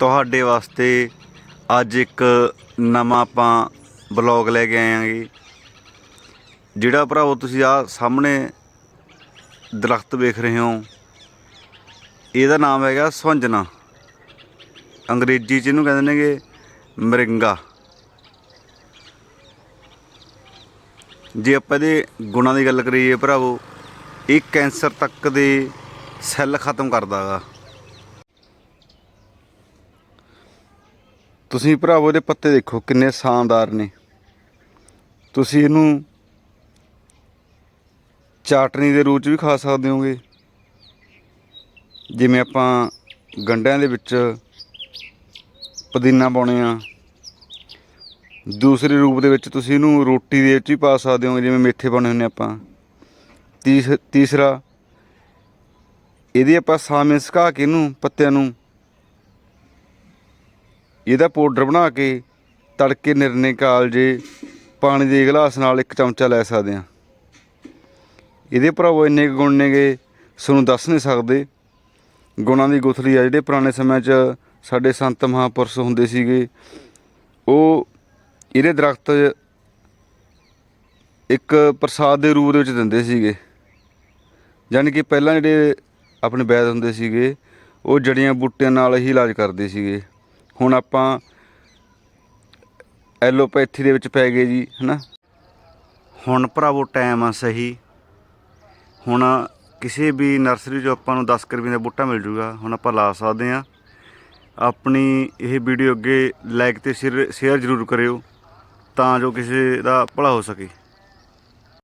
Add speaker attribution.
Speaker 1: ਤੁਹਾਡੇ ਵਾਸਤੇ ਅੱਜ ਇੱਕ ਨਵਾਂ ਆਪਾਂ ਬਲੌਗ ਲੈ ਕੇ ਆਏ ਆਂਗੇ ਜਿਹੜਾ ਭਰਾਵੋ ਤੁਸੀਂ ਆ ਸਾਹਮਣੇ ਦਰਖਤ ਵੇਖ ਰਹੇ ਹੋ, ਇਹਦਾ ਨਾਮ ਹੈਗਾ ਸੁੰਜਣਾ। ਅੰਗਰੇਜ਼ੀ ਚ ਇਹਨੂੰ ਕਹਿੰਦੇ ਨੇਗੇ ਮਰਿੰਗਾ। ਜੇ ਆਪਾਂ ਇਹਦੇ ਗੁਣਾਂ ਦੀ ਗੱਲ ਕਰੀਏ ਭਰਾਵੋ, ਇਹ ਕੈਂਸਰ ਤੱਕ ਦੇ ਸੈੱਲ ਖਤਮ ਕਰਦਾ ਤੁਸੀਂ ਭਰਾਵੋ, ਇਹਦੇ ਪੱਤੇ ਦੇਖੋ, ਕਿੰਨੇ ਸ਼ਾਨਦਾਰ ਨੇ। ਤੁਸੀਂ ਇਹਨੂੰ ਚਾਟਨੀ ਦੇ ਰੂਪ ਚ ਵੀ ਖਾ ਸਕਦੇ ਹੋਗੇ। ਜਿਵੇਂ ਆਪਾਂ ਗੰਡਿਆਂ ਦੇ ਵਿੱਚ ਪੁਦੀਨਾ ਪਾਉਣੇ ਆ। ਦੂਸਰੇ ਰੂਪ ਦੇ ਵਿੱਚ ਤੁਸੀਂ ਇਹਨੂੰ ਰੋਟੀ ਦੇ ਵਿੱਚ ਵੀ ਪਾ ਸਕਦੇ ਹੋ ਜਿਵੇਂ ਮੇਥੇ ਪਾਉਣੇ ਹੁੰਦੇ ਆਪਾਂ। ਤੀਸ, ਤੀਸਰਾ, ਇਹਦੀ ਆਪਾਂ ਸਾਵੇਂ ਸੁਕਾ ਕੇ ਇਹਨੂੰ ਪੱਤਿਆਂ ਨੂੰ ਇਹਦਾ ਪਾਊਡਰ ਬਣਾ ਕੇ ਤੜਕੇ ਨਿਰਨੇ ਕਾਲਜੇ ਪਾਣੀ ਦੇ ਗਲਾਸ ਨਾਲ ਇੱਕ ਚਮਚਾ ਲੈ ਸਕਦੇ ਆ ਇਹਦੇ ਭਰਾਵੋ ਇੰਨੇ ਕੁ ਗੁਣ ਨੇਗੇ ਤੁਹਾਨੂੰ ਦੱਸ ਨਹੀਂ ਸਕਦੇ। ਗੁਣਾਂ ਦੀ ਗੁਥਲੀ ਆ, ਜਿਹੜੇ ਪੁਰਾਣੇ ਸਮਿਆਂ 'ਚ ਸਾਡੇ ਸੰਤ ਮਹਾਪੁਰਸ਼ ਹੁੰਦੇ ਸੀਗੇ, ਉਹ ਇਹਦੇ ਦਰਖਤ ਇੱਕ ਪ੍ਰਸਾਦ ਦੇ ਰੂਪ ਦੇ ਵਿੱਚ ਦਿੰਦੇ ਸੀਗੇ। ਯਾਨੀ ਕਿ ਪਹਿਲਾਂ ਜਿਹੜੇ ਆਪਣੇ ਵੈਦ ਹੁੰਦੇ ਸੀਗੇ, ਉਹ ਜੜੀਆਂ ਬੂਟਿਆਂ ਨਾਲ ਹੀ ਇਲਾਜ ਕਰਦੇ ਸੀਗੇ। ਹੁਣ ਆਪਾਂ ਐਲੋਪੈਥੀ ਦੇ ਵਿੱਚ ਪੈ ਗਏ ਜੀ, ਹਨਾ? ਹੁਣ ਭਰਾਵੋ ਟਾਈਮ ਆ ਸਹੀ। ਹੁਣ ਕਿਸੇ ਵੀ ਨਰਸਰੀ 'ਚੋਂ ਆਪਾਂ ਨੂੰ 10 ਕੁ ਦਾ ਬੂਟਾ ਮਿਲ ਜੂਗਾ। ਹੁਣ ਆਪਾਂ ਲਾ ਸਕਦੇ ਆ ਆਪਣੀ ਇਹ ਵੀਡੀਓ ਅੱਗੇ ਲਾਈਕ ਤੇ ਸ਼ੇਅਰ ਸ਼ੇਅਰ ਜ਼ਰੂਰ ਕਰਿਓ, ਤਾਂ ਜੋ ਕਿਸੇ ਦਾ ਭਲਾ ਹੋ ਸਕੇ।